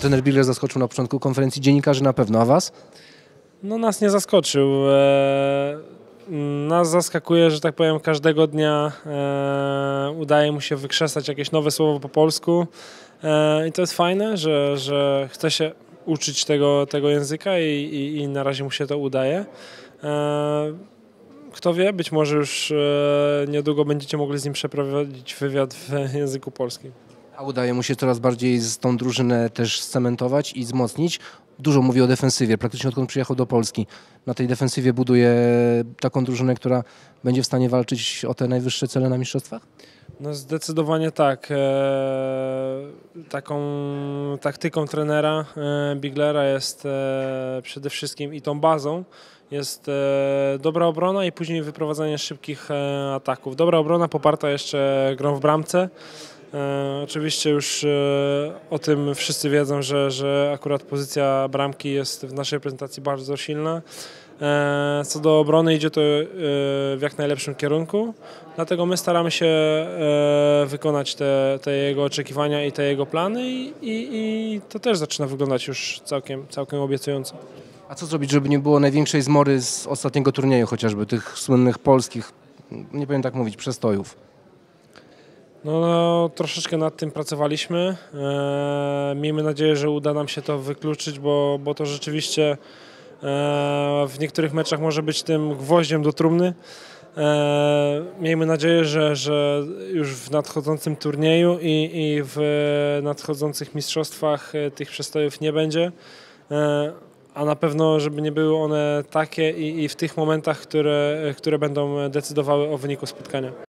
Trener Bigler zaskoczył na początku konferencji dziennikarzy na pewno, a was? No nas nie zaskoczył. E, Nas zaskakuje, że tak powiem, każdego dnia e, udaje mu się wykrzesać jakieś nowe słowo po polsku E, i to jest fajne, że, że chce się uczyć tego, tego języka i, i, i na razie mu się to udaje. Kto wie, być może już niedługo będziecie mogli z nim przeprowadzić wywiad w języku polskim. A udaje mu się coraz bardziej z tą drużynę też scementować i wzmocnić. Dużo mówi o defensywie, praktycznie odkąd przyjechał do Polski. Na tej defensywie buduje taką drużynę, która będzie w stanie walczyć o te najwyższe cele na mistrzostwach? No zdecydowanie tak. E, taką taktyką trenera e, Biglera jest e, przede wszystkim i tą bazą jest dobra obrona i później wyprowadzanie szybkich ataków. Dobra obrona poparta jeszcze grą w bramce. E, oczywiście już e, o tym wszyscy wiedzą, że, że akurat pozycja bramki jest w naszej prezentacji bardzo silna. E, Co do obrony idzie to w jak najlepszym kierunku, dlatego my staramy się wykonać te, te jego oczekiwania i te jego plany i, i, i to też zaczyna wyglądać już całkiem, całkiem obiecująco. A co zrobić, żeby nie było największej zmory z ostatniego turnieju, chociażby tych słynnych polskich, nie powiem tak mówić, przestojów? No, no troszeczkę nad tym pracowaliśmy. E, miejmy nadzieję, że uda nam się to wykluczyć, bo, bo to rzeczywiście e, w niektórych meczach może być tym gwoździem do trumny. E, miejmy nadzieję, że, że już w nadchodzącym turnieju i, i w nadchodzących mistrzostwach e, tych przestojów nie będzie. E, a na pewno, żeby nie były one takie i, i w tych momentach, które, które będą decydowały o wyniku spotkania.